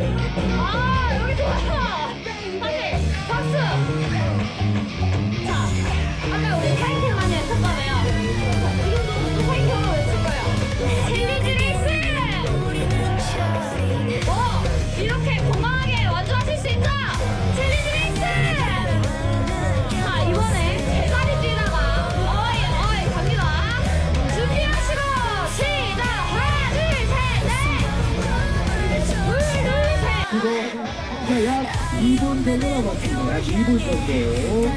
아 여기 좋아. 2분 정도 남았습니다. 약 2분 정도.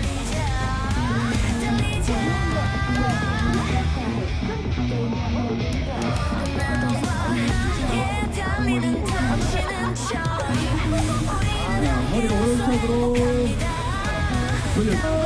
자, 머리 오른쪽으로 돌려.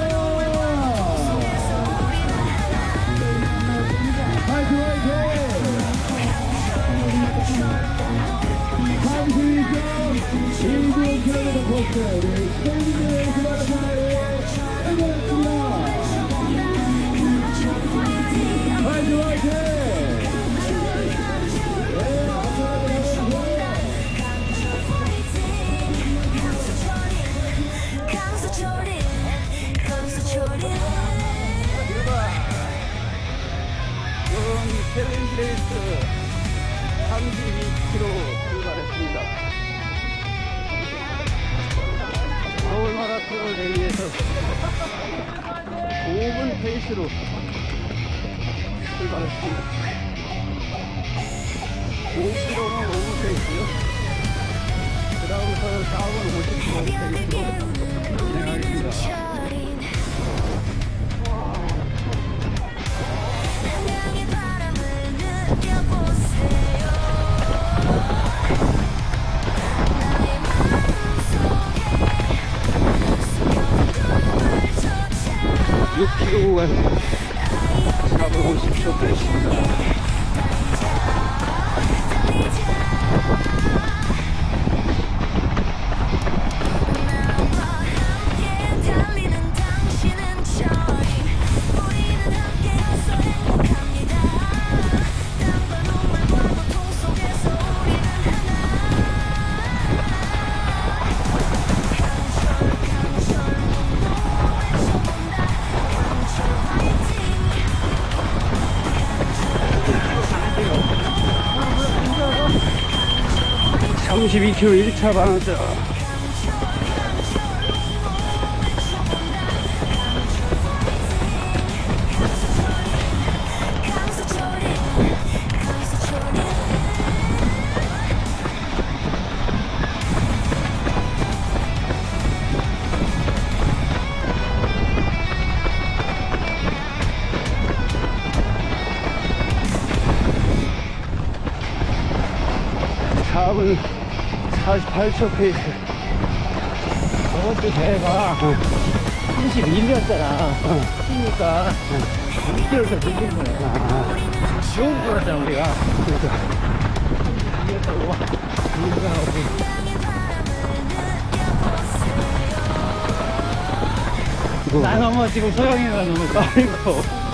챌린지 레이스 32km 출발했습니다. 서울 마라톤을 대비해서 5분 페이스로 출발했습니다. 5km는 5분 페이스요. 그 다음부터 4분 50km 페이스로 진행하겠습니다. Anyway. 32km 1차 반환 48초 페이스. 저번 주 대회가 31이었잖아. 뛰니까 6개월 더 늘린 거야. 좋은 거였잖아, 우리가. 이겼다고. 이겨가고. 나 너무 지금 소영이가 너무 떨리고.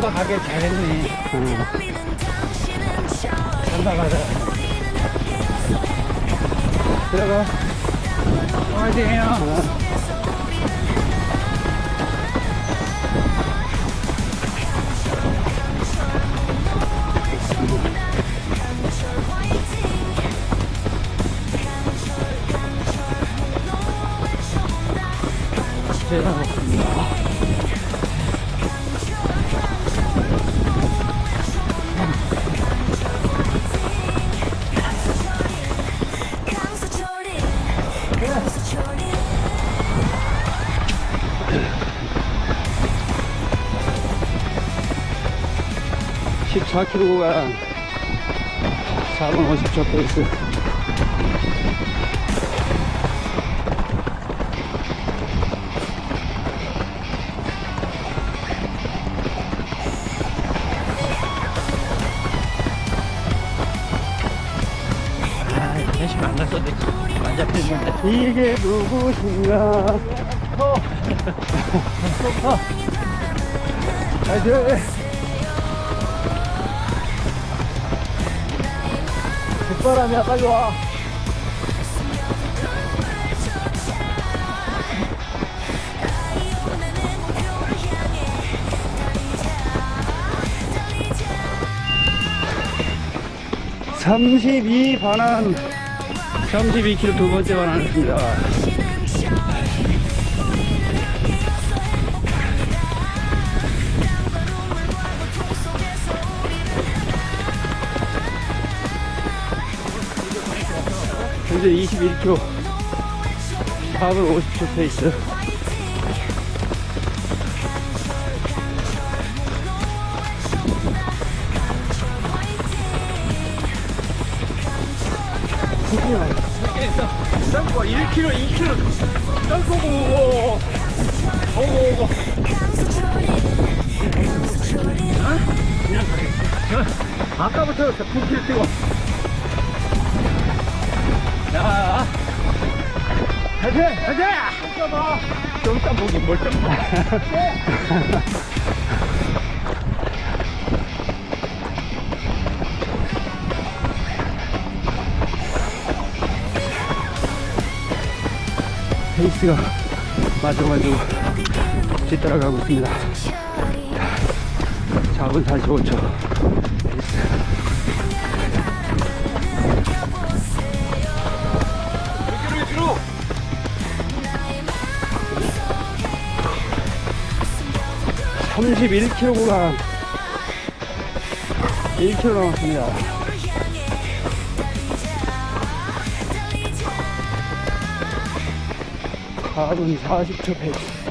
더 가길 잘했네. 간다, 가자. 들어가. 화이팅 해요. 14km 구간 4분 50초 페이스. 아. 이게 누구신가? 나이스! 뒷 바람이야, 빨리 와. 삼십이 반환 32km 두 번째 반환했습니다 현재 21km 4분 50초 페이스 점프 1km, 2km. 점프 오고, 오고, 오고, 오고. 아까부터 9km 뛰고. 좀 보기 뭘 좀. 페이스가 마저마저 뒤따라가고 있습니다. 4분 45초 31km가 1kg 남았습니다. 가은 40초 100.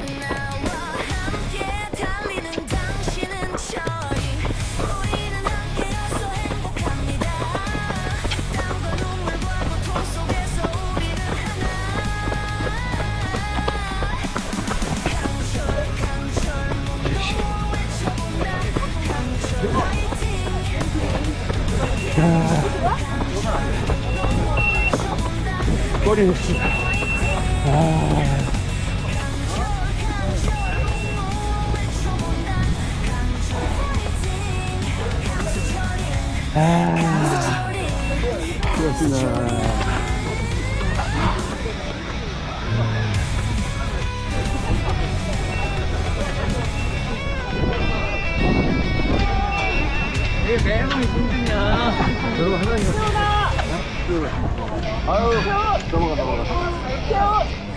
꼬리 했습니다 아, 그렇습니다. 이게 매너이 힘드냐. 여러분, 하나님. 아유 넘어가 넘어가.